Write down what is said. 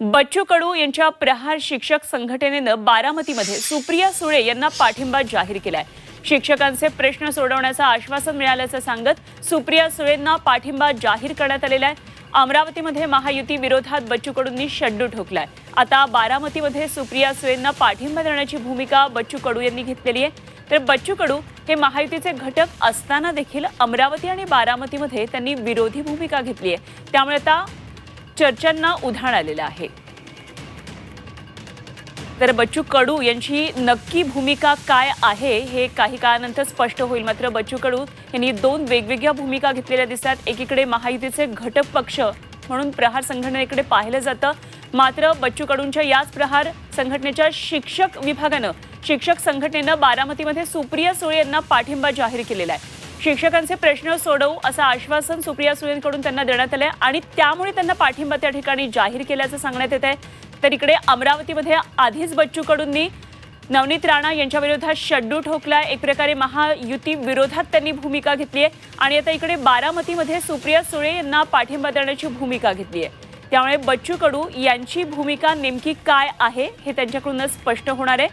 बच्चू कडू यांच्या प्रहार शिक्षक संघटनेनं बारामतीमध्ये सुप्रिया सुळे यांना पाठिंबा जाहीर केलाय. शिक्षकांचे प्रश्न सोडवण्याचं आश्वासन मिळाल्याचं सांगत सुप्रिया सुळेंना पाठिंबा जाहीर करण्यात आलेला आहे. अमरावतीमध्ये महायुती विरोधात बच्चू कडूंनी शड्डू ठोकलाय. आता बारामतीमध्ये सुप्रिया सुळेंना पाठिंबा देण्याची भूमिका बच्चू कडू यांनी घेतलेली आहे. तर बच्चू कडू हे महायुतीचे घटक असताना देखील अमरावती आणि बारामतीमध्ये त्यांनी विरोधी भूमिका घेतली आहे. त्यामुळे आता चर्चांना उधाण आलेलं आहे. तर बच्चू कडू यांची नक्की भूमिका काय आहे हे काही काळानंतर स्पष्ट होईल. मात्र बच्चू कडू यांनी दोन वेगवेगळ्या भूमिका घेतलेल्या दिसतात. एकीकडे महायुतीचे घटक पक्ष म्हणून प्रहार संघटनेकडे पाहिलं जातं. मात्र बच्चू कडूंच्या याच प्रहार संघटनेच्या शिक्षक विभागानं शिक्षक संघटनेनं बारामतीमध्ये सुप्रिया सुळे यांना पाठिंबा जाहीर केलेला आहे. शिक्षकांचे प्रश्न सोडवू असं आश्वासन सुप्रिया सुळेंकडून त्यांना देण्यात आलं आणि त्यामुळे त्यांना पाठिंबा त्या ठिकाणी जाहीर केल्याचं सांगण्यात येत आहे तर इकडे अमरावतीमध्ये आधीच बच्चू कडूंनी नवनीत राणा यांच्या विरोधात शड्डू ठोकलाय. एक प्रकारे महायुती विरोधात त्यांनी भूमिका घेतली आहे. आणि आता इकडे बारामतीमध्ये सुप्रिया सुळे यांना पाठिंबा देण्याची भूमिका घेतली आहे. त्यामुळे बच्चू कडू यांची भूमिका नेमकी काय आहे हे त्यांच्याकडूनच स्पष्ट होणार आहे.